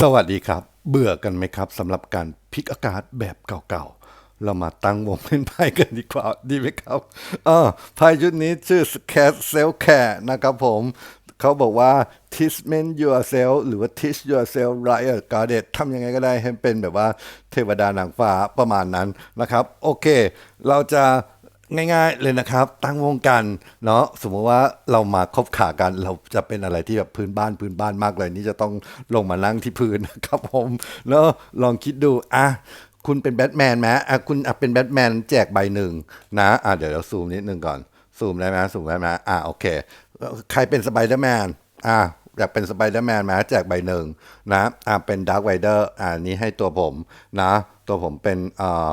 สวัสดีครับ เบื่อกันไหมครับสำหรับการพลิกอากาศแบบเก่าๆ เรามาตั้งวงเล่นไพ่กันดีกว่าดีไหมครับเออไพ่ชุดนี้ชื่อ Cat Self Care นะครับผมเขาบอกว่า teachment yourself หรือว่า teach yourself like a goddess ทำยังไงก็ได้ให้เป็นแบบว่าเทวดานางฟ้าประมาณนั้นนะครับ โอเค เราจะ ง่ายๆเลยนะครับ ตั้งวงกันเนาะสมมติว่าเรามาคบขากัน เราจะเป็นอะไรที่แบบพื้นบ้านพื้นบ้านมากเลย นี่จะต้องลงมานั่งที่พื้นนะครับผมแล้วลองคิดดูอะคุณเป็นแบทแมนไหมอะคุณอะเป็นแบทแมนแจกใบหนึ่งนะอะเดี๋ยวเราซูมนิดนึงก่อน ซูมได้ไหมซูมได้ไหมอะโอเค ใครเป็นสไปเดอร์แมนอะอยากเป็นสไปเดอร์แมนไหมแจกใบหนึ่งนะอะเป็นดาร์ v ไวเดอร์อะนี้ให้ตัวผมนะ ตัวผมเป็นอ่อเอ่อ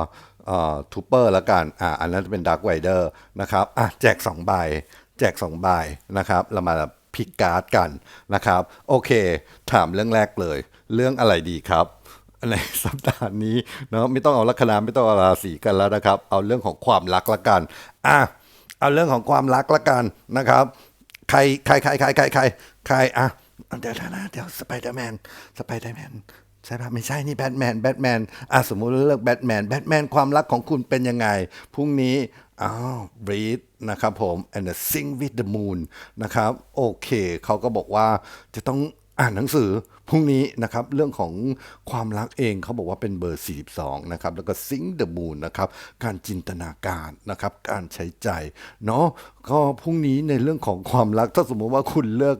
ทูเปอร์ละกันอ่าอันนั้นจะเป็นดาร์ v ไวเดอร์นะครับอะแจก2ใบแจก2ใบนะครับ เรามาพิกการ์ดกันนะครับ โอเค ถามเรื่องแรกเลย เรื่องอะไรดีครับในสัปดาห์นี้เนาะไม่ต้องเอาลัคนาไม่ต้องเอาราศีกันแล้วนะครับ เอาเรื่องของความรักละกันอะเอาเรื่องของความรักละกันนะครับ ใครใครใครใครใครใครใครอะเดี๋ยวนะเดี๋ยวสไปเดอร์แมนสไปเดอร์แมน ใช่ปะไม่ใช่นี่แบทแมนแบทแมนอะสมมุติเลือกแบทแมนแบทแมนความรักของคุณเป็นยังไงพรุ่งนี้อ้าว breathe นะครับผม and the sing with the moon นะครับโอเคเขาก็บอกว่าจะต้องอ่านหนังสือพรุ่งนี้นะครับเรื่องของความรักเองเขาบอกว่าเป็นเบอร์ 42 นะครับ แล้วก็ sing the moon นะครับการจินตนาการนะครับการใช้ใจเนาะก็พรุ่งนี้ในเรื่องของความรักถ้าสมมติว่าคุณเลือก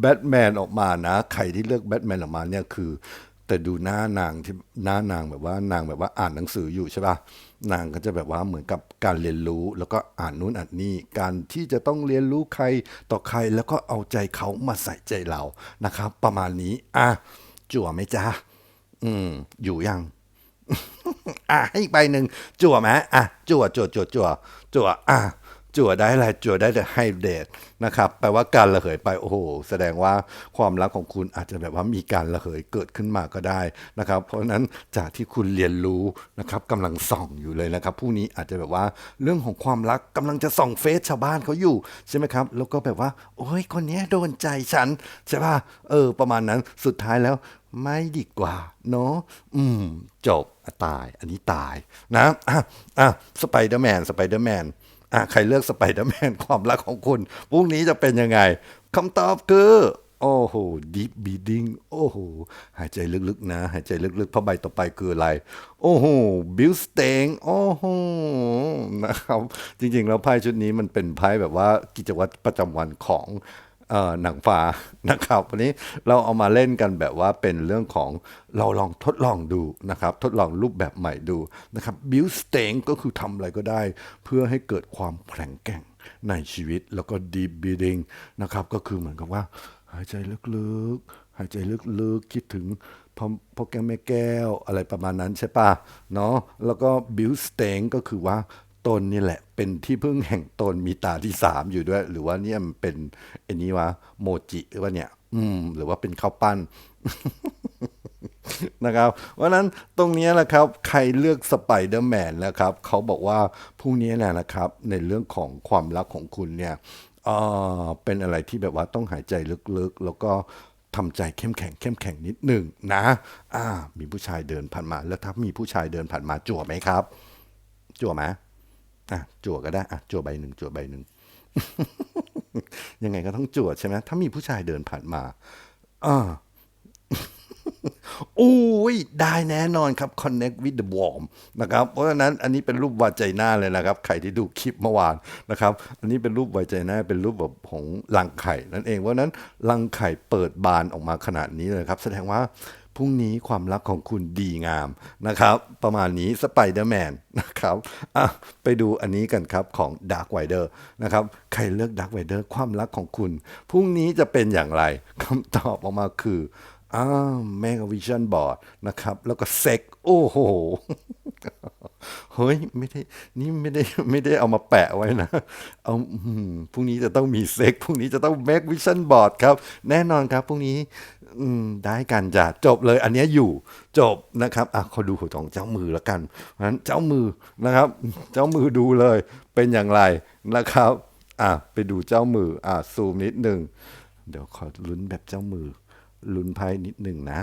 แบทแมนออกมานะ ใครที่เลือกแบทแมนออกมาเนี่ยคือ แต่ดูหน้านางที่หน้านางแบบว่านางแบบว่าอ่านหนังสืออยู่ใช่ป่ะนางก็จะแบบว่าเหมือนกับการเรียนรู้ แล้วก็อ่านนู้นอ่านนี่การที่จะต้องเรียนรู้ใครต่อใครแล้วก็เอาใจเขามาใส่ใจเรานะครับ ประมาณนี้ อะจั่วไหมจ๊ะอืม อยู่ยังอะให้อีกใบหนึ่งจั่วไหมอะจั่วจั่วจั่วจั่วจั่วอะ จั่วได้อะไรจั่วได้แต่ให้เดทนะครับ แปลว่าการระเหยไปโอ้โห แสดงว่าความรักของคุณอาจจะแบบว่ามีการระเหยเกิดขึ้นมาก็ได้นะครับ เพราะนั้นจากที่คุณเรียนรู้นะครับกำลังส่องอยู่เลยนะครับผู้นี้อาจจะแบบว่าเรื่องของความรักกำลังจะส่องเฟซชาวบ้านเขาอยู่ใช่ไหมครับ แล้วก็แบบว่า โอ้ยคนนี้โดนใจฉันใช่ป่ะเออ ประมาณนั้นสุดท้ายแล้วไม่ดีกว่าเนาะอืม จบตาย อันนี้ตายนะอะอะสไปเดอร์แมนสไปเดอร์แมน อะใครเลือกสไปเดอร์แมนความรักของคุณพรุ่งนี้จะเป็นยังไงคำตอบคือ โอ้โหดิฟบีดิ้งโอ้โห หายใจลึกๆนะ หายใจลึกๆเพราะใบต่อไปคืออะไร โอ้โหบิลสเตงโอ้โหนะครับ จริงๆ แล้วไพ่ชุดนี้มันเป็นไพ่แบบว่ากิจวัตรประจำวันของ หนังฟ้านะครับวันนี้เราเอามาเล่นกันแบบว่าเป็นเรื่องของเราลองทดลองดูนะครับ ทดลองรูปแบบใหม่ดูนะครับ build strength ก็คือทำอะไรก็ได้ เพื่อให้เกิดความแข็งแกร่งในชีวิตแล้วก็ deep breathing นะครับ ก็คือเหมือนกับว่า หายใจลึกๆ หายใจลึกๆ คิดถึงพ่อพ่อแก้วแม่แก้วอะไรประมาณนั้นใช่ปะเนาะแล้วก็ build strength ก็คือว่า ตนนี่แหละ เป็นที่พึ่งแห่งตนมีตาที่สามอยู่ด้วย หรือว่าเนี่ยมันเป็นอันนี้วะโมจิหรือว่าเนี่ย อืม หรือว่าเป็นข้าวปั้นนะครับเพราะนั้นตรงนี้แหละครับ ใครเลือกสไปเดอร์แมนแล้วครับเขาบอกว่าพรุ่งนี้แหละนะครับ ในเรื่องของความรักของคุณเนี่ยเอ่อเป็นอะไรที่แบบว่าต้องหายใจลึกๆ แล้วก็ทำใจเข้มแข็งเข้มแข็งนิดหนึ่งนะ อ่า มีผู้ชายเดินผ่านมา แล้วถ้ามีผู้ชายเดินผ่านมาจั่วไหมครับ จั่วไหม อะจั่วก็ได้อะจั่วใบหนึ่งจั่วใบหนึ่งยังไงก็ต้องจั่วใช่ไหมถ้ามีผู้ชายเดินผ่านมาอ่าอุ้ยได้แน่นอนครับ connect with the warm นะครับ เพราะฉะนั้นอันนี้เป็นรูปวาใจหน้าเลยนะครับ ใครที่ดูคลิปเมื่อวานนะครับ อันนี้เป็นรูปวาใจหน้าเป็นรูปแบบของรังไข่นั่นเอง เพราะฉะนั้นรังไข่เปิดบานออกมาขนาดนี้เลยครับ แสดงว่า รุ่งนี้ความรักของคุณดีงามนะครับ ประมาณนี้สไปเดอร์แมนนะครับอะไปดูอันนี้กันครับของ Dark w i d e r นะครับ ใครเลือก Dark w i d e r ความรักของคุณ พรุ่งนี้จะเป็นอย่างไรคำตอบออกมาคืออ้าวแมกวิชั่นบอร์ดนะครับ แล้วก็เซ็ก โอ้โห เฮ้ย ไม่ได้ นี่ไม่ได้ไม่ได้เอามาแปะไว้นะ เอาอืมพรุ่งนี้จะต้องมีเซ็ก พรุ่งนี้จะต้องแมกวิชั่นบอร์ดครับ แน่นอนครับ พรุ่งนี้ อืมได้กันจ้ะจบเลยอันนี้อยู่จบนะครับอะขอดูหัวของเจ้ามือแล้วกันเพราะฉะนั้นเจ้ามือนะครับ เจ้ามือดูเลยเป็นอย่างไรนะครับอะไปดูเจ้ามืออะซูมนิดหนึ่งเดี๋ยวขอลุ้นแบบเจ้ามือลุ้นไพ่นิดหนึ่งนะ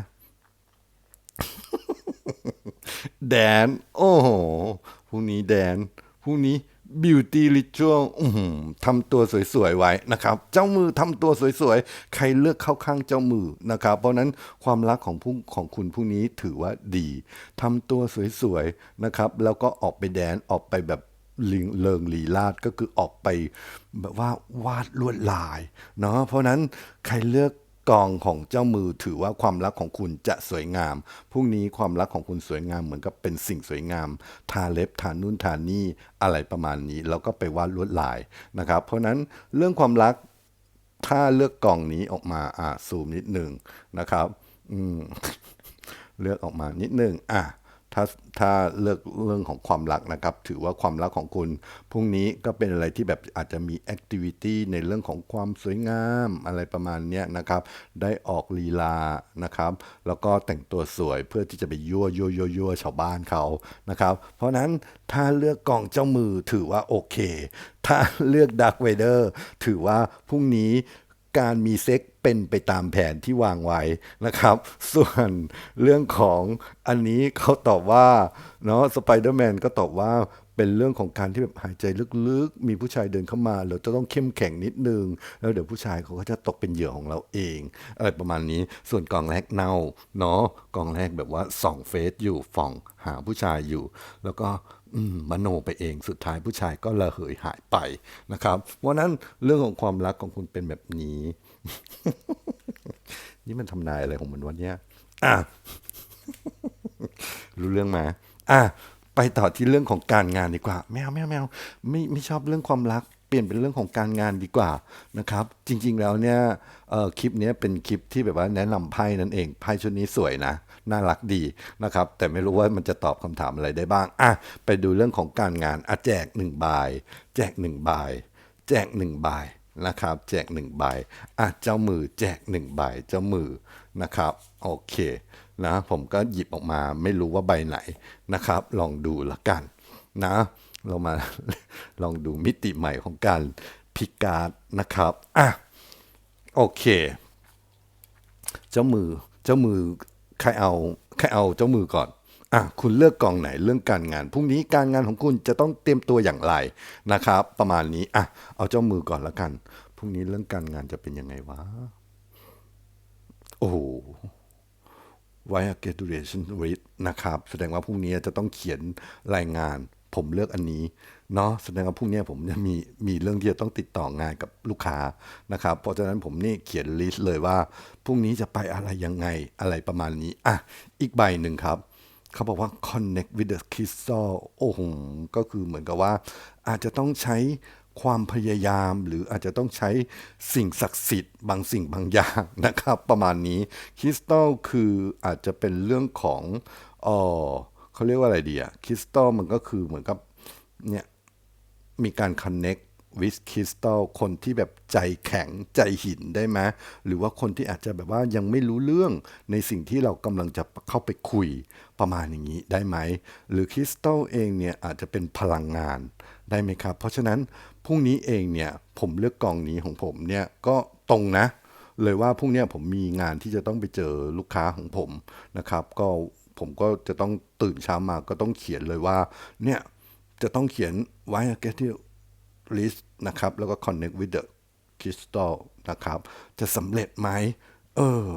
แดน โอ้โหพรุ่งนี้แดนพรุ่งนี้ บิวตี้ริชวลทำตัวสวยๆไว้นะครับ เจ้ามือทำตัวสวยๆ ใครเลือกเข้าข้างเจ้ามือนะครับ เพราะนั้นความรักของผู้ของคุณพรุ่งนี้ถือว่าดีทำตัวสวยๆนะครับ แล้วก็ออกไปแดนออกไปแบบลิงเลิงลีลาดก็คือออกไปแบบว่าวาดลวดลายเนาะเพราะนั้นใครเลือก กองของเจ้ามือถือว่าความรักของคุณจะสวยงาม พรุ่งนี้ความรักของคุณสวยงามเหมือนกับเป็นสิ่งสวยงาม ทาเล็บทานุ่นทานี่อะไรประมาณนี้ แล้วก็ไปวาดลวดลายนะครับ เพราะนั้นเรื่องความรักถ้าเลือกกองนี้ออกมาอ่าซูมนิดหนึ่งนะครับ อืมเลือกออกมานิดหนึ่งอะ ถ้าถ้าเลือกเรื่องของความรักนะครับ ถือว่าความรักของคุณพรุ่งนี้ก็เป็นอะไรที่แบบอาจจะมีแอคทิวิตี้ในเรื่องของความสวยงามอะไรประมาณนี้นะครับ ได้ออกลีลานะครับ แล้วก็แต่งตัวสวยเพื่อที่จะไปยั่วยั่วยั่วยั่วชาวบ้านเขานะครับ เพราะนั้นถ้าเลือกกองเจ้ามือถือว่าโอเค ถ้าเลือกดักเวเดอร์ถือว่าพรุ่งนี้ การมีเซ็กเป็นไปตามแผนที่วางไว้นะครับ ส่วนเรื่องของอันนี้เขาตอบว่าเนาะสไปเดอร์แมนก็ตอบว่าเป็นเรื่องของการที่แบบหายใจลึกๆ มีผู้ชายเดินเข้ามา เราจะต้องเข้มแข็งนิดนึง แล้วเดี๋ยวผู้ชายเขาก็จะตกเป็นเหยื่อของเราเองอะไรประมาณนี้ ส่วนกองแรกเน่าเนาะกองแรกแบบว่าส่องเฟซอยู่ฝ่องหาผู้ชายอยู่ แล้วก็ มโนไปเองสุดท้ายผู้ชายก็ระเหยหายไปนะครับเพราะนั้นเรื่องของความรักของคุณเป็นแบบนี้ นี่มันทำนายอะไรของมันวันเนี้ยอะรู้เรื่องไหมาอะไปต่อที่เรื่องของการงานดีกว่าแมวแมวแมวไม่ไม่ชอบเรื่องความรักเปลี่ยนเป็นเรื่องของการงานดีกว่านะครับ จริง ๆ แล้วเนี่ยคลิปนี้เป็นคลิปที่แบบว่าแนะนำไพ่นั่นเองไพ่ชุดนี้สวยนะ น่ารักดีนะครับ แต่ไม่รู้ว่ามันจะตอบคำถามอะไรได้บ้างอะไปดูเรื่องของการงานอะแจกหนึ่งใบแจกหนึ่งใบแจกหนึ่งใบนะครับ แจกหนึ่งใบอะเจ้ามือแจกหนึ่งใบเจ้ามือนะครับโอเคนะผมก็หยิบออกมาไม่รู้ว่าใบไหนนะครับ ลองดูละกันนะเรามาลองดูมิติใหม่ของการพิการนะครับอะโอเค เจ้ามือเจ้ามือ ใครเอาใครเอาเจ้ามือก่อนอะคุณเลือกกองไหนเรื่องการงานพรุ่งนี้การงานของคุณจะต้องเตรียมตัวอย่างไรนะครับ ประมาณนี้อะเอาเจ้ามือก่อนละกันพรุ่งนี้เรื่องการงานจะเป็นยังไงวะโอ้โหไว้ graduation read นะครับ แสดงว่าพรุ่งนี้จะต้องเขียนรายงาน ผมเลือกอันนี้เนาะแสดงว่าพรุ่งนี้ผมจะมีมีเรื่องที่จะต้องติดต่องานกับลูกค้านะครับ เพราะฉะนั้นผมนี่เขียนลิสต์เลยว่าพรุ่งนี้จะไปอะไรยังไงอะไรประมาณนี้อะอีกใบหนึ่งครับเขาบอกว่า connect with the crystal โอ้โหก็คือเหมือนกับว่า อาจจะต้องใช้ความพยายามหรืออาจจะต้องใช้สิ่งศักดิ์สิทธิ์บางสิ่งบางอย่างนะครับ ประมาณนี้คริสตัลคืออาจจะเป็นเรื่องของเออ เขาเรียกว่าอะไรดีอะคริสตัลมันก็คือเหมือนกับเนี่ยมีการ connect with crystal คนที่แบบใจแข็งใจหินได้ไหมหรือว่าคนที่อาจจะแบบว่ายังไม่รู้เรื่องในสิ่งที่เรากำลังจะเข้าไปคุยประมาณอย่างนี้ได้ไหม หรือคริสตัลเองเนี่ยอาจจะเป็นพลังงานได้ไหมครับ เพราะฉะนั้นพรุ่งนี้เองเนี่ยผมเลือกกองนี้ของผมเนี่ยก็ตรงนะ เลยว่าพรุ่งนี้ผมมีงานที่จะต้องไปเจอลูกค้าของผมนะครับ ก็ ผมก็จะต้องตื่นเช้ามาก็ต้องเขียนเลยว่า เนี่ยจะต้องเขียนไว้ get list นะครับ แล้วก็ connect with the crystal นะครับ จะสำเร็จไหมเออ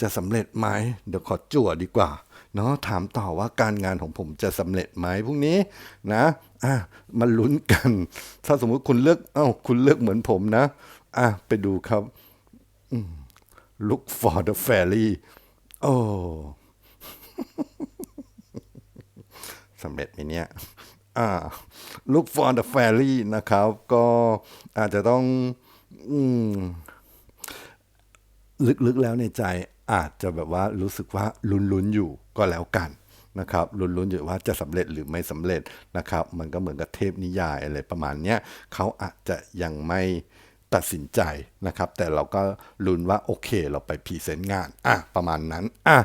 จะสำเร็จไหมเดี๋ยวขอจั่วดีกว่าเนาะถามต่อว่าการงานของผมจะสำเร็จไหมพรุ่งนี้นะอะมาลุ้นกัน ถ้าสมมุติคุณเลือกเอ้าคุณเลือกเหมือนผมนะ อะไปดูครับ look for the fairy โอ้ สำเร็จไหมเนี่ยอ่า look for the fairy นะครับ ก็อาจจะต้องอลึกๆแล้วในใจอาจจะแบบว่ารู้สึกว่าลุ้นๆอยู่ก็แล้วกันนะครับลุ้นๆอยู่ว่าจะสำเร็จหรือไม่สำเร็จนะครับ มันก็เหมือนกับเทพนิยายอะไรประมาณเนี้ยเขาอาจจะยังไม่ตัดสินใจนะครับ แต่เราก็ลุ้นว่าโอเค เราไปพรีเซนต์งานอะประมาณนั้นอะ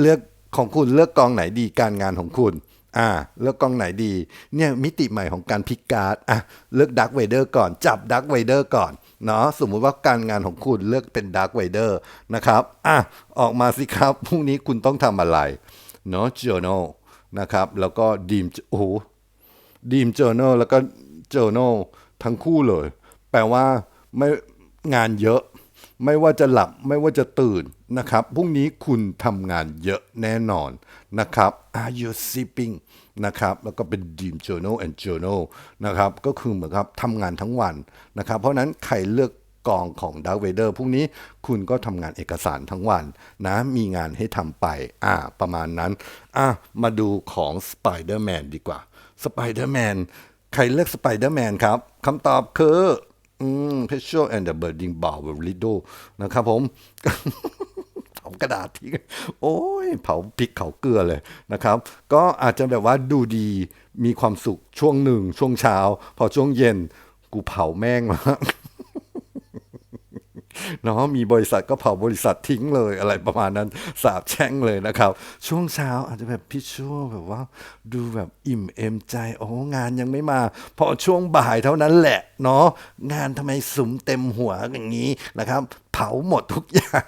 เลือก ของคุณเลือกกองไหนดีการงานของคุณอ่าเลือกกองไหนดีเนี่ยมิติใหม่ของการพิกการ์ดอะเลือกดักเวเดอร์ก่อนจับดักเวเดอร์ก่อนเนาะสมมุติว่าการงานของคุณเลือกเป็นดาร์ v ไวเดอร์นะครับอะออกมาสิครับพรุ่งนี้คุณต้องทำอะไรเนาะ journal นะครับแล้วก็ดีมโอ้โหดีม journal แล้วก็ journal ทั้งคู่เลย แปลว่าไม่งานเยอะ ไม่ว่าจะหลับไม่ว่าจะตื่นนะครับพรุ่งนี้คุณทำงานเยอะแน่นอนนะครับ Are you sleeping นะครับแล้วก็เป็น Dream Journal and Journal นะครับก็คือเหมือนครับทำงานทั้งวันนะครับ เพราะนั้นใครเลือกกองของ Dark Vader พรุ่งนี้คุณก็ทำงานเอกสารทั้งวันนะ มีงานให้ทำไป อ่า ประมาณนั้น อะ มาดูของ Spider-Man ดีกว่า Spider-Man ใครเลือก Spider-Man ครับคำตอบคือ อืม Petrol and the Burning b o w l r i d d l นะครับผมเผากระดาษทิ้งโอ้ย เผาพริกเผาเกลือเลยนะครับ ก็อาจจะแบบว่าดูดีมีความสุขช่วงหนึ่ง ช่วงเช้า พอช่วงเย็น กูเผาแม่งมา เนาะมีบริษัทก็เผาบริษัททิ้งเลยอะไรประมาณนั้นสาบแช่งเลยนะครับ ช่วงเช้าอาจจะแบบพี่ชั่วแบบว่า ดูแบบอิ่มเอมใจโอ้งานยังไม่มา พอช่วงบ่ายเท่านั้นแหละเนาะงานทำไมสุมเต็มหัวอย่างนี้นะครับ เผาหมดทุกอย่าง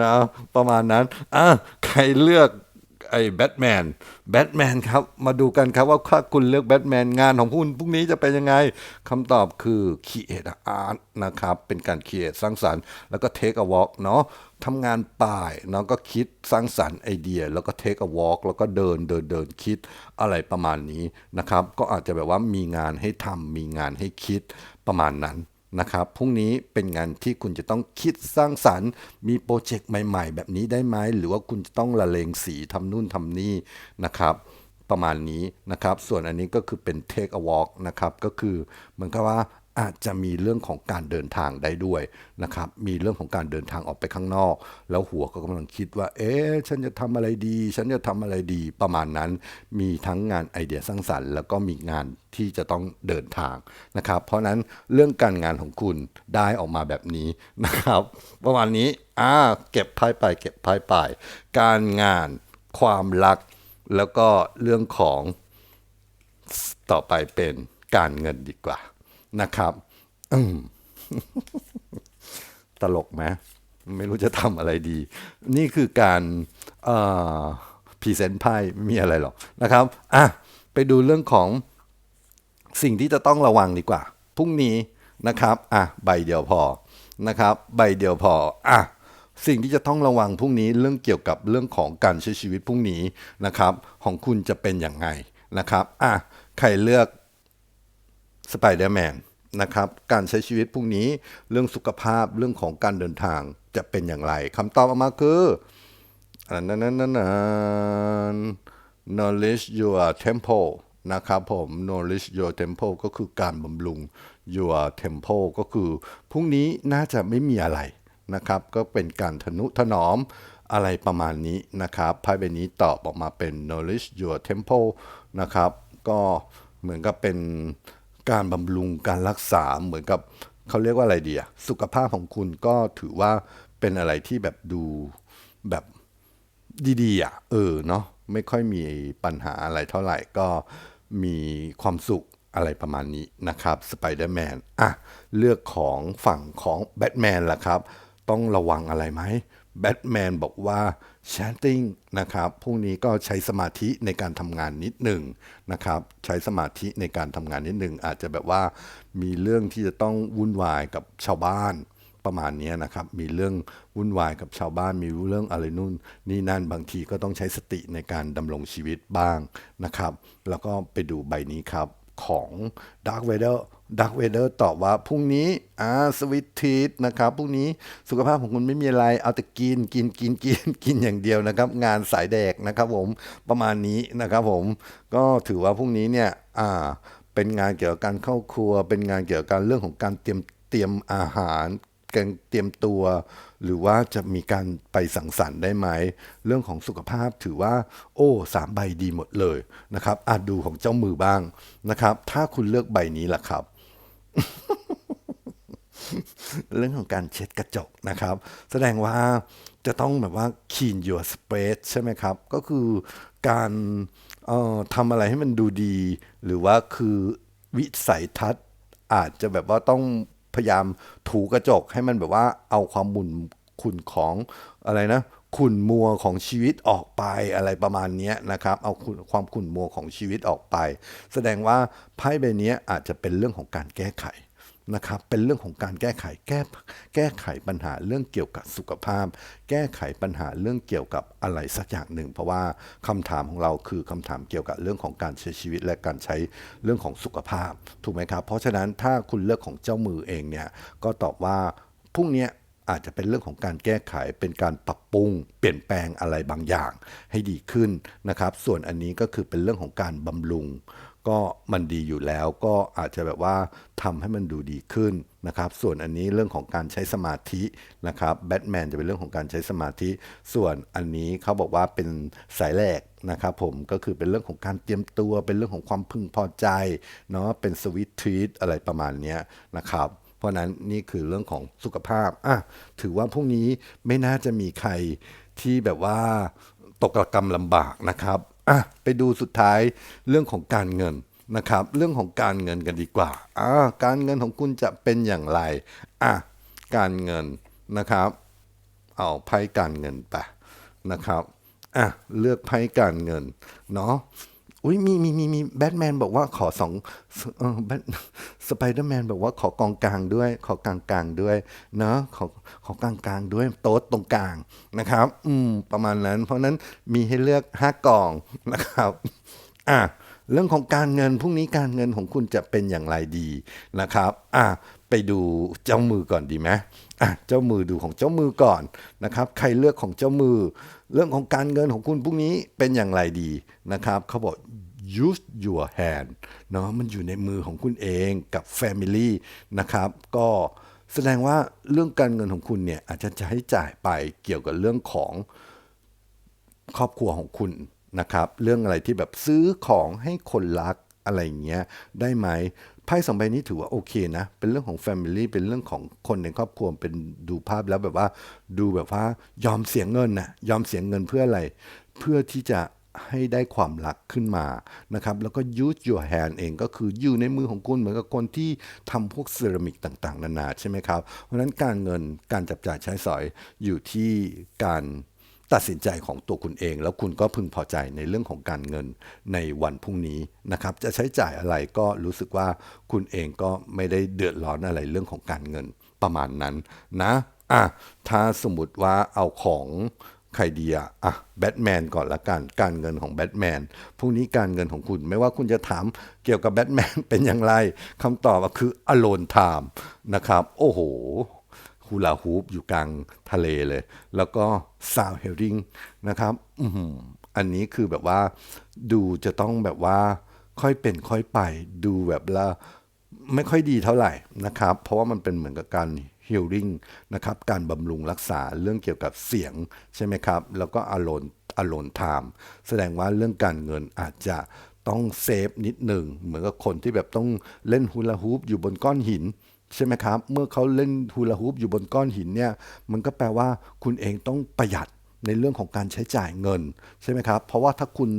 นะประมาณนั้นอะใครเลือก ไอ้แบทแมนแบทแมนครับ มาดูกันครับว่าถ้าคุณเลือกแบทแมนงานของคุณพรุ่งนี้จะเป็นยังไงคำตอบคือ Create Art นะครับ เป็นการ Create สร้างสรรค์ แล้วก็ Take a Walk เนาะทำงานป่ายเนาะก็คิดสร้างสรรค์ไอเดีย แล้วก็ Take a Walk แล้วก็เดินเดินเดินคิดอะไรประมาณนี้นะครับ ก็อาจจะแบบว่ามีงานให้ทำมีงานให้คิดประมาณนั้น นะครับพรุ่งนี้เป็นงานที่คุณจะต้องคิดสร้างสรรค์ มีโปรเจกต์ใหม่ ๆ แบบนี้ได้ไหมหรือว่าคุณจะต้องละเลงสีทำนู่นทำนี่นะครับ ประมาณนี้นะครับ ส่วนอันนี้ก็คือเป็น take a walk นะครับ ก็คือเหมือนกับว่า อาจจะมีเรื่องของการเดินทางได้ด้วยนะครับมีเรื่องของการเดินทางออกไปข้างนอก แล้วหัวก็กำลังคิดว่า เอ๊ะฉันจะทำอะไรดี ฉันจะทำอะไรดีประมาณนั้น มีทั้งงานไอเดียสร้างสรรค์ แล้วก็มีงานที่จะต้องเดินทางนะครับ เพราะนั้นเรื่องการงานของคุณได้ออกมาแบบนี้นะครับประมาณนี้อ่าเก็บไพ่ไปเก็บไพ่ไปการงานความรัก แล้วก็เรื่องของต่อไปเป็นการเงินดีกว่า นะครับตลกไหมไม่รู้จะทำอะไรดี นี่คือการพรีเซนต์ไพ่ไม่มีอะไรหรอกนะครับอะไปดูเรื่องของสิ่งที่จะต้องระวังดีกว่า พรุ่งนี้นะครับ อะ ใบเดียวพอนะครับ ใบเดียวพอ อะ สิ่งที่จะต้องระวังพรุ่งนี้เรื่องเกี่ยวกับเรื่องของการใช้ชีวิตพรุ่งนี้นะครับ ของคุณจะเป็นอย่างไงนะครับ อะ ใครเลือก สไปเดอร์แมนนะครับการใช้ชีวิตพรุ่งนี้เรื่องสุขภาพเรื่องของการเดินทางจะเป็นอย่างไรคำตอบออกมาคืออันนั้นนั้นนั้น knowledge your temple นะครับผม knowledge your temple ก็คือการบำรุง your temple ก็คือพรุ่งนี้น่าจะไม่มีอะไรนะครับ ก็เป็นการทนุถนอมอะไรประมาณนี้นะครับไพ่ใบนี้ตอบออกมาเป็น knowledge your temple นะครับ ก็เหมือนกับเป็น การบำรุงการรักษาเหมือนกับเขาเรียกว่าอะไรดีอะสุขภาพของคุณก็ถือว่าเป็นอะไรที่แบบดูแบบดีๆอะเออเนาะไม่ค่อยมีปัญหาอะไรเท่าไหร่ก็มีความสุขอะไรประมาณนี้นะครับสไปเดอร์แมนอะเลือกของฝั่งของแบทแมนล่ะครับ ต้องระวังอะไรไหม แบทแมนบอกว่า chanting นะครับพรุ่งนี้ก็ใช้สมาธิในการทำงานนิดหนึ่งนะครับ ใช้สมาธิในการทำงานนิดหนึ่งอาจจะแบบว่ามีเรื่องที่จะต้องวุ่นวายกับชาวบ้านประมาณนี้นะครับ มีเรื่องวุ่นวายกับชาวบ้าน มีเรื่องอะไรนู่น นี่นั่นบางทีก็ต้องใช้สติในการดำรงชีวิตบ้างนะครับ แล้วก็ไปดูใบนี้ครับ ของ Dark Vader Dark Vader ตอบว่าพรุ่งนี้อ่าสวิตทีสนะครับพรุ่งนี้สุขภาพของคุณไม่มีอะไร เอาแต่กินกินกินกินกินอย่างเดียวนะครับ งานสายแดกนะครับผมประมาณนี้นะครับผมก็ถือว่าพรุ่งนี้เนี่ยอ่าเป็นงานเกี่ยวกับการเข้าครัว เป็นงานเกี่ยวกับการเรื่องของการเตรียมเตรียมอาหาร การเตรียมตัว หรือว่าจะมีการไปสังสรรค์ได้ไหม เรื่องของสุขภาพถือว่า โอ้สามใบดีหมดเลยนะครับ อาจดูของเจ้ามือบ้างนะครับ ถ้าคุณเลือกใบนี้ล่ะครับ เรื่องของการเช็ดกระจกนะครับ แสดงว่าจะต้องแบบว่า clean your space ใช่ไหมครับ ก็คือการออทำอะไรให้มันดูดี หรือว่าคือวิสัยทัศน์อาจจะแบบว่าต้อง พยายามถูกระจกให้มันแบบว่าเอาความหมุนขุ่นของอะไรนะขุ่นมัวของชีวิตออกไปอะไรประมาณนี้นะครับ เอาความขุ่นมัวของชีวิตออกไป แสดงว่าไพ่ใบนี้อาจจะเป็นเรื่องของการแก้ไข นะครับเป็นเรื่องของการแก้ไขแก้แก้ไขปัญหาเรื่องเกี่ยวกับสุขภาพ แก้ไขปัญหาเรื่องเกี่ยวกับอะไรสักอย่างหนึ่ง เพราะว่าคำถามของเราคือคำถามเกี่ยวกับเรื่องของการใช้ชีวิตและการใช้เรื่องของสุขภาพถูกไหมครับ เพราะฉะนั้นถ้าคุณเลือกของเจ้ามือเองเนี่ยก็ตอบว่าพรุ่งนี้อาจจะเป็นเรื่องของการแก้ไขเป็นการปรับปรุง เปลี่ยนแปลงอะไรบางอย่างให้ดีขึ้นนะครับ ส่วนอันนี้ก็คือเป็นเรื่องของการบำรุง ก็มันดีอยู่แล้วก็อาจจะแบบว่าทำให้มันดูดีขึ้นนะครับ ส่วนอันนี้เรื่องของการใช้สมาธินะครับแบทแมนจะเป็นเรื่องของการใช้สมาธิ ส่วนอันนี้เขาบอกว่าเป็นสายแรกนะครับผมก็คือเป็นเรื่องของการเตรียมตัว เป็นเรื่องของความพึงพอใจเนาะเป็นสวิตทรีตอะไรประมาณนี้นะครับเพราะนั้นนี่คือเรื่องของสุขภาพอะถือว่าพวกนี้ไม่น่าจะมีใครที่แบบว่าตกระกรรมลำบากนะครับ อะไปดูสุดท้ายเรื่องของการเงินนะครับ เรื่องของการเงินกันดีกว่าอ่าการเงินของคุณจะเป็นอย่างไรอะการเงินนะครับ เอาไพ่การเงินไปนะครับอะเลือกไพ่การเงินเนาะ อุ้ยมีมีมีมีแบทแมนบอกว่าขอสองเออแบทสไปเดอร์แมนบอกว่าขอกองกลางด้วย ขอกลางกลางด้วย เนาะขอขอกลางกลางด้วยโต๊ะตรงกลางนะครับ อืม ประมาณนั้น เพราะนั้นมีให้เลือกห้ากองนะครับอะเรื่องของการเงินพรุ่งนี้การเงินของคุณจะเป็นอย่างไรดีนะครับ อะ ไปดูเจ้ามือก่อนดีไหมอะเจ้ามือดูของเจ้ามือก่อนนะครับ ใครเลือกของเจ้ามือ เรื่องของการเงินของคุณพรุ่งนี้เป็นอย่างไรดีนะครับเขาบอก use your hand เนาะมันอยู่ในมือของคุณเองกับ family นะครับ ก็แสดงว่าเรื่องการเงินของคุณเนี่ยอาจจะใช้จ่ายไปเกี่ยวกับเรื่องของครอบครัวของคุณนะครับ เรื่องอะไรที่แบบซื้อของให้คนรักอะไรเงี้ยได้ไหม ไพ่สองใบนี้ถือว่าโอเคนะ เป็นเรื่องของ Family เป็นเรื่องของคนในครอบครัวเป็นดูภาพแล้วแบบว่า ดูแบบว่ายอมเสียเงินนะยอมเสียเงินเพื่ออะไร เพื่อที่จะให้ได้ความรักขึ้นมานะครับ แล้วก็ use your hand เองก็คืออยู่ในมือของคุณเหมือนกับคนที่ทำพวกเซรามิกต่าง ๆ นานาใช่ไหมครับ เพราะฉะนั้นการเงินการจับจ่ายใช้สอยอยู่ที่การ ตัดสินใจของตัวคุณเอง แล้วคุณก็พึงพอใจในเรื่องของการเงินในวันพรุ่งนี้นะครับ จะใช้จ่ายอะไรก็รู้สึกว่าคุณเองก็ไม่ได้เดือดร้อนอะไรเรื่องของการเงินประมาณนั้นนะอะถ้าสมมติว่าเอาของใครดีอะอะแบทแมนก่อนละกัน การเงินของแบทแมนพรุ่งนี้การเงินของคุณไม่ว่าคุณจะถามเกี่ยวกับแบทแมนเป็นอย่างไรคำตอบก็คือ alone time นะครับ โอ้โห ฮูลาฮูปอยู่กลางทะเลเลย แล้วก็ซาวเฮริงนะครับอืออันนี้คือแบบว่าดูจะต้องแบบว่าค่อยเป็นค่อยไปดูแบบละไม่ค่อยดีเท่าไหร่นะครับ เพราะว่ามันเป็นเหมือนกับการฮิลลิ่งนะครับการบำรุงรักษาเรื่องเกี่ยวกับเสียงใช่ไหมครับ แล้วก็อารมณ์อารมณ์ไทม์แสดงว่าเรื่องการเงินอาจจะต้องเซฟนิดหนึ่ง เหมือนกับคนที่แบบต้องเล่นฮูลาฮูปอยู่บนก้อนหิน ใช่ไหมครับ เมื่อเขาเล่นฮูลาฮูปอยู่บนก้อนหินเนี่ยมันก็แปลว่าคุณเองต้องประหยัดในเรื่องของการใช้จ่ายเงินใช่ไหมครับ เพราะว่าถ้าคุณ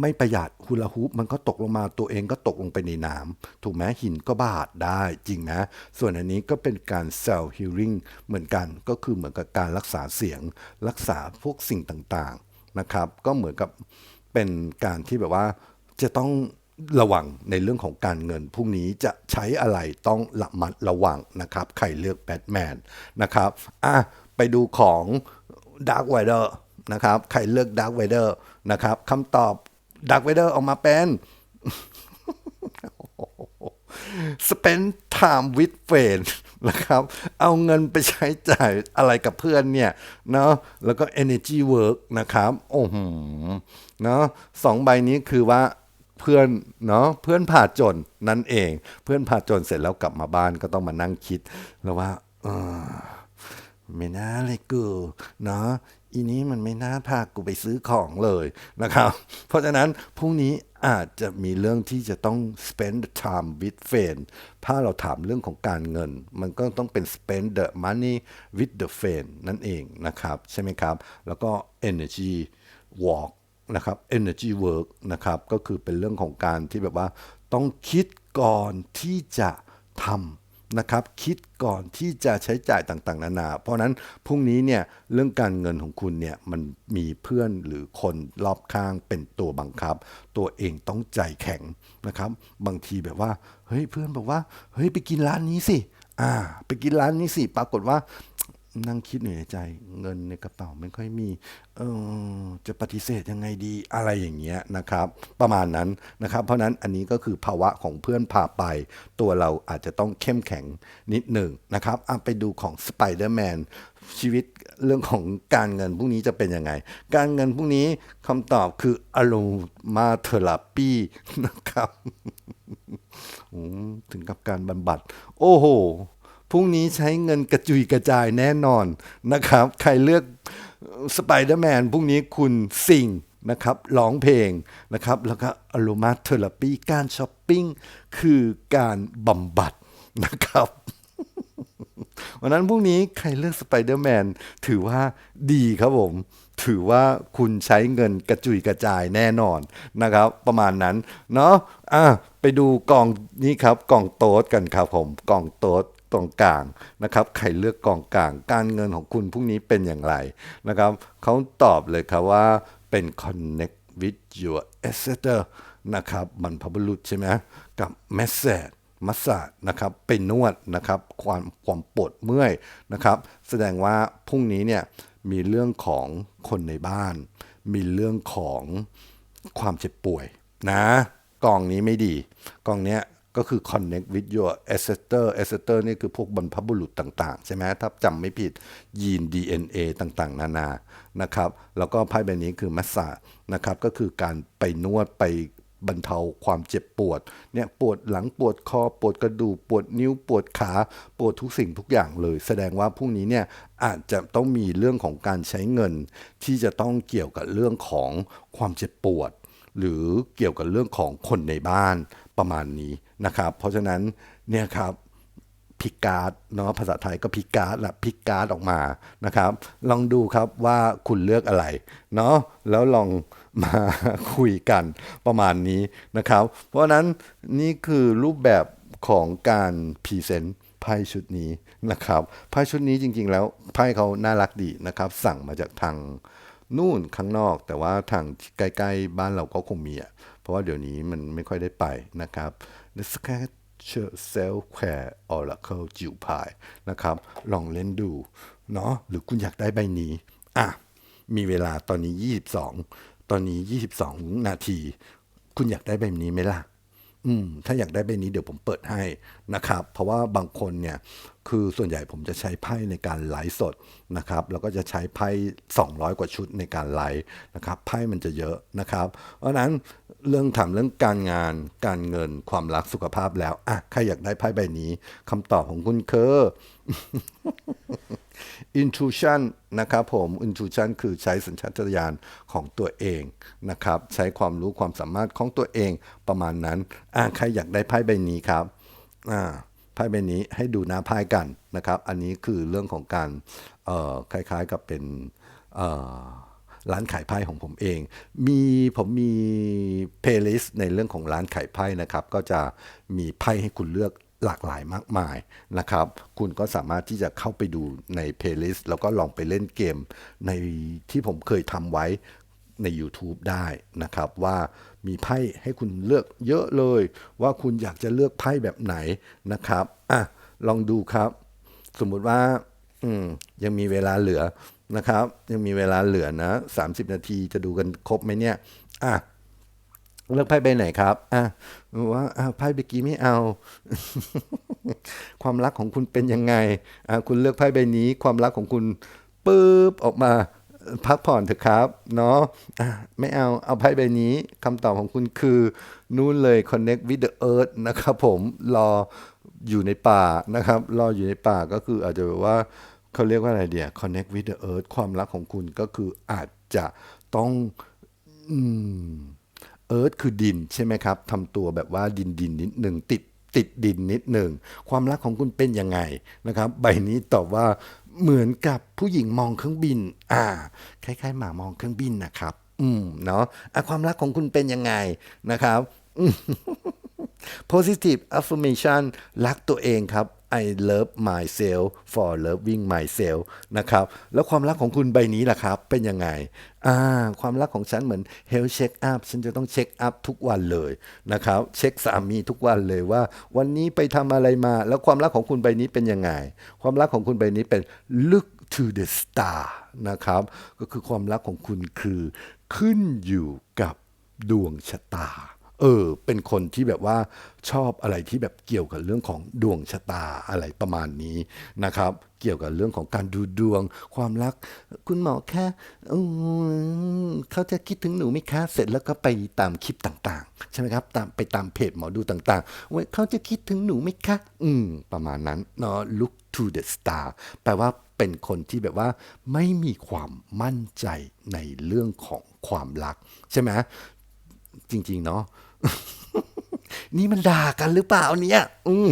ไม่ประหยัดฮูลาฮูปมันก็ตกลงมาตัวเองก็ตกลงไปในน้ำถูกไหมหินก็บาดได้จริงนะส่วนอันนี้ก็เป็นการ self healing เหมือนกันก็คือเหมือนกับการรักษาเสียง รักษาพวกสิ่งต่างๆนะครับ ก็เหมือนกับเป็นการที่แบบว่าจะต้อง ระวังในเรื่องของการเงินพรุ่งนี้จะใช้อะไรต้องระมัดระวังนะครับ ใครเลือกแบทแมนนะครับอะไปดูของ Dark w a d e r นะครับ ใครเลือก Dark w a d e r นะครับคำตอบ Dark w a d e r ออกมาเป็น spend time with friends นะครับ เอาเงินไปใช้จ่ายอะไรกับเพื่อนเนี่ยเนาะแล้วก็ energy work นะครับ โอ้โหเนาะสองใบนี้คือว่า เพื่อนเนาะเพื่อนผ่าจนนั่นเอง เพื่อนผ่าจนเสร็จแล้วกลับมาบ้านก็ต้องมานั่งคิด แล้วว่าเออไม่น่าเลยกูเนาะอีนี้มันไม่น่าพากูไปซื้อของเลยนะครับ เพราะฉะนั้นพรุ่งนี้อาจจะมีเรื่องที่จะต้อง spend time with friend ถ้าเราถามเรื่องของการเงิน มันก็ต้องเป็น spend the money with the friend นั่นเองนะครับ ใช่ไหมครับ แล้วก็ energy walk นะครับ energy work นะครับ ก็คือเป็นเรื่องของการที่แบบว่า ต้องคิดก่อนที่จะทำนะครับ คิดก่อนที่จะใช้จ่ายต่างๆ นานา เพราะนั้นพรุ่งนี้เนี่ยเรื่องการเงินของคุณเนี่ยมันมีเพื่อนหรือคนรอบข้างเป็นตัวบังคับ ตัวเองต้องใจแข็งนะครับ บางทีแบบว่าเฮ้ยเพื่อนบอกว่าเฮ้ยไปกินร้านนี้สิอ่าไปกินร้านนี้สิปรากฏว่า นั่งคิดอยู่ในใจ เงินในกระเป๋าไม่ค่อยมี เออจะปฏิเสธยังไงดีอะไรอย่างเงี้ยนะครับ ประมาณนั้นนะครับ เพราะนั้นอันนี้ก็คือภาวะของเพื่อนพาไป ตัวเราอาจจะต้องเข้มแข็งนิดหนึ่งนะครับอะไปดูของสไปเดอร์แมนชีวิตเรื่องของการเงินพวกนี้จะเป็นยังไง การเงินพวกนี้คำตอบคืออารมณ์มาเทอราปีนะครับถึงกับการบำบัด โอ้โห พรุ่งนี้ใช้เงินกระจุยกระจายแน่นอนนะครับ ใครเลือกสไปเดอร์แมนพรุ่งนี้คุณสิ่งนะครับร้องเพลงนะครับ แล้วก็อารมาเทอราปีการช้อปปิ้งคือการบำบัดนะครับวันนั้นพรุ่งนี้ใครเลือกสไปเดอร์แมนถือว่าดีครับผม ถือว่าคุณใช้เงินกระจุยกระจายแน่นอนนะครับ ประมาณนั้นเนาะอะไปดูกล่องนี้ครับกล่องโต๊ดกันครับผมกล่องโต๊ด ตรงกลางนะครับใครเลือกกองกลาง การเงินของคุณพรุ่งนี้เป็นอย่างไรนะครับเขาตอบเลยครับว่าเป็น connect with your ancestor นะครับบรรพบุรุษใช่ไหมกับ message มัสซาจนะครับไปนวดนะครับความความปวดเมื่อยนะครับ แสดงว่าพรุ่งนี้เนี่ยมีเรื่องของคนในบ้าน มีเรื่องของความเจ็บป่วยนะกองนี้ไม่ดี กองเนี้ย ก็คือ connect with your ancestor ancestor นี่คือพวกบรรพบุรุษต่าง ๆ ใช่ไหมถ้าจำไม่ผิดยีน DNA ต่างๆ นานานะครับ แล้วก็ไพ่ใบนี้คือมัสซานะครับ ก็คือการไปนวดไปบรรเทาความเจ็บปวดเนี่ยปวดหลังปวดคอปวดกระดูกปวดนิ้วปวดขาปวดทุกสิ่งทุกอย่างเลย แสดงว่าพรุ่งนี้เนี่ยอาจจะต้องมีเรื่องของการใช้เงิน ที่จะต้องเกี่ยวกับเรื่องของความเจ็บปวด หรือเกี่ยวกับเรื่องของคนในบ้านประมาณนี้ นะครับ เพราะฉะนั้นเนี่ยครับพิการ์ดเนาะภาษาไทยก็พิการ์ดละพิการ์ดออกมานะครับ ลองดูครับว่าคุณเลือกอะไรเนาะแล้วลองมาคุยกันประมาณนี้นะครับ เพราะฉะนั้นนี่คือรูปแบบของการพรีเซนต์ไพ่ชุดนี้นะครับไพ่ชุดนี้จริงๆ แล้วไพ่เขาน่ารักดีนะครับ สั่งมาจากทางนู่นข้างนอก แต่ว่าทางใกล้ๆบ้านเราก็คงมีอะเพราะว่าเดี๋ยวนี้มันไม่ค่อยได้ไปนะครับ The Scat เชอร์เซลแควร์ออร์เคิลจิวพายนะครับ ลองเล่นดู เนาะหรือคุณอยากได้ใบนี้ อะ มีเวลาตอนนี้ 22 ตอนนี้ 22 นาที คุณอยากได้ใบนี้ไหมล่ะ อืม ถ้าอยากได้ใบนี้เดี๋ยวผมเปิดให้นะครับ เพราะว่าบางคนเนี่ย คือส่วนใหญ่ผมจะใช้ไพ่ในการไลฟ์สดนะครับ แล้วก็จะใช้ไพ่ 200 กว่าชุดในการไลฟ์นะครับ ไพ่มันจะเยอะนะครับ เพราะฉะนั้น เรื่องถามเรื่องการงาน การเงินความรักสุขภาพแล้วอะใครอยากได้ไพ่ใบนี้คำตอบของคุณคือ intuition นะครับผม intuition คือใช้สัญชาตญาณของตัวเองนะครับ ใช้ความรู้ความสามารถของตัวเองประมาณนั้นอ่าใครอยากได้ไพ่ใบนี้ครับอ่าไพ่ใบนี้ให้ดูหน้าไพ่กันนะครับ อันนี้คือเรื่องของการเอ่อคล้ายๆกับเป็นเอ่อ ร้านขายไพ่ของผมเอง มีผมมีเพลย์ลิสต์ในเรื่องของร้านขายไพ่นะครับ ก็จะมีไพ่ให้คุณเลือกหลากหลายมากมายนะครับ คุณก็สามารถที่จะเข้าไปดูในเพลย์ลิสต์แล้วก็ลองไปเล่นเกมในที่ผมเคยทำไว้ใน YouTube ได้นะครับว่ามีไพ่ให้คุณเลือกเยอะเลย ว่าคุณอยากจะเลือกไพ่แบบไหนนะครับอะลองดูครับ สมมุติว่า อืมยังมีเวลาเหลือนะครับ ยังมีเวลาเหลือนะ30นาทีจะดูกันครบไหมเนี่ย อะเลือกไพ่ใบไหนครับ อะว่าอะไพ่เมื่อกี้ไม่เอา ความรักของคุณเป็นยังไง อะคุณเลือกไพ่ใบนี้ ความรักของคุณปุ๊บออกมาพักผ่อนเถอะครับ เนาะอะไม่เอา เอาไพ่ใบนี้คำตอบของคุณคือ นู่นเลย connect with the earth นะครับผม รอ อยู่ในป่านะครับรออยู่ในป่าก็คืออาจจะแบบว่าเขาเรียกว่าอะไรเดีย connect with the earth ความรักของคุณก็คืออาจจะต้องเอิร์ธคือดินใช่ไหมครับทำตัวแบบว่าดินดินนิดหนึ่งติดติดดินนิดหนึ่ง ความรักของคุณเป็นยังไงนะครับ ใบนี้ตอบว่าเหมือนกับผู้หญิงมองเครื่องบิน อ่า คล้ายๆ หมามองเครื่องบินนะครับ อืมเนาะะความรักของคุณเป็นยังไงนะครับ positive affirmation รักตัวเองครับ I love myself for loving myself นะครับ แล้วความรักของคุณใบนี้ล่ะครับ เป็นยังไง อ่า ความรักของฉันเหมือน health check up ฉันจะต้องเช็คอัพทุกวันเลยนะครับ เช็คสามีทุกวันเลยว่า วันนี้ไปทำอะไรมา แล้วความรักของคุณใบนี้เป็นยังไง ความรักของคุณใบนี้เป็น look to the star นะครับ ก็คือความรักของคุณคือขึ้นอยู่กับดวงชะตา เออ เป็นคนที่แบบว่าชอบอะไรที่แบบเกี่ยวกับเรื่องของดวงชะตาอะไรประมาณนี้นะครับ เกี่ยวกับเรื่องของการดูดวง ความรัก คุณหมอแค่เขาจะคิดถึงหนูไหมคะ เสร็จแล้วก็ไปตามคลิปต่างๆ ใช่ไหมครับ ตามไปตามเพจหมอดูต่างๆว่าเขาจะคิดถึงหนูไหมคะ อืม ประมาณนั้นเนาะ look to the star แปลว่าเป็นคนที่แบบว่าไม่มีความมั่นใจในเรื่องของความรัก ใช่ไหมจริง ๆ เนาะ นี่มันด่ากันหรือเปล่าเนี่ย อืม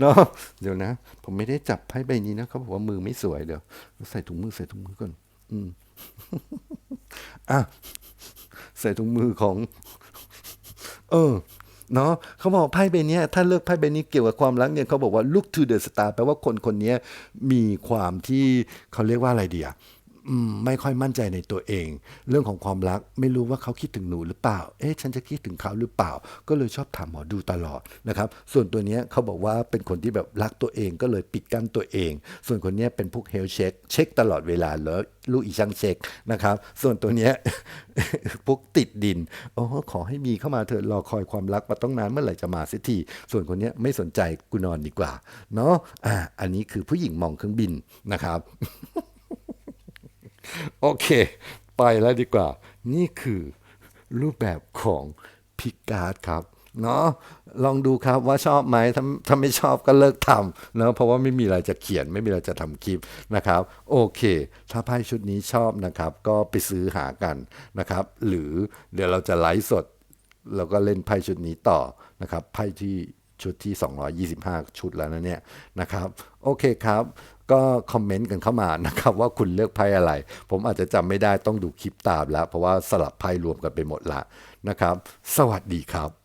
เนาะเดี๋ยวนะ ผมไม่ได้จับไพ่ใบนี้นะเขาบอกว่ามือไม่สวยเดี๋ยวใส่ถุงมือใส่ถุงมือก่อน อืมอะใส่ถุงมือของ เออเนาะเขาบอกไพ่ใบนี้ถ้าเลือกไพ่ใบนี้เกี่ยวกับความรักเนี่ยเขาบอกว่า look to the star แปลว่าคนคนนี้มีความที่เขาเรียกว่าอะไรเดียอืม ไม่ค่อยมั่นใจในตัวเอง เรื่องของความรักไม่รู้ว่าเขาคิดถึงหนูหรือเปล่า เอ๊ะฉันจะคิดถึงเขาหรือเปล่า ก็เลยชอบถามหมอดูตลอดนะครับ ส่วนตัวเนี้ยเขาบอกว่าเป็นคนที่แบบรักตัวเองก็เลยปิดกั้นตัวเอง ส่วนคนเนี้ยเป็นพวกเฮลเช็คเช็คตลอดเวลาแล้วลูกอีช่างเช็คนะครับ ส่วนตัวเนี้ยพวกติดดินโอ้ขอให้มีเข้ามาเถอะรอคอยความรักมาต้องนานเมื่อไหร่จะมาสักทีส่วนคนเนี้ยไม่สนใจกูนอนดีกว่าเนาะอ่าอันนี้คือผู้หญิงมองเครื่องบินนะครับ โอเค ไปแล้วดีกว่า นี่คือรูปแบบของพิการ์ดครับเนาะลองดูครับว่าชอบไหมถ้าถ้าไม่ชอบก็เลิกทำเนาะเพราะว่าไม่มีอะไรจะเขียนไม่มีอะไรจะทำคลิปนะครับ โอเค ถ้าไพ่ชุดนี้ชอบนะครับ ก็ไปซื้อหากันนะครับ หรือเดี๋ยวเราจะไลฟ์สดแล้วก็เล่นไพ่ชุดนี้ต่อนะครับไพ่ที่ชุดที่ 225 ชุดแล้วนะเนี่ยนะครับ โอเคครับ ก็คอมเมนต์กันเข้ามานะครับว่าคุณเลือกไพ่อะไร ผมอาจจะจำไม่ได้ต้องดูคลิปตามแล้ว เพราะว่าสลับไพ่รวมกันไปหมดละนะครับ สวัสดีครับ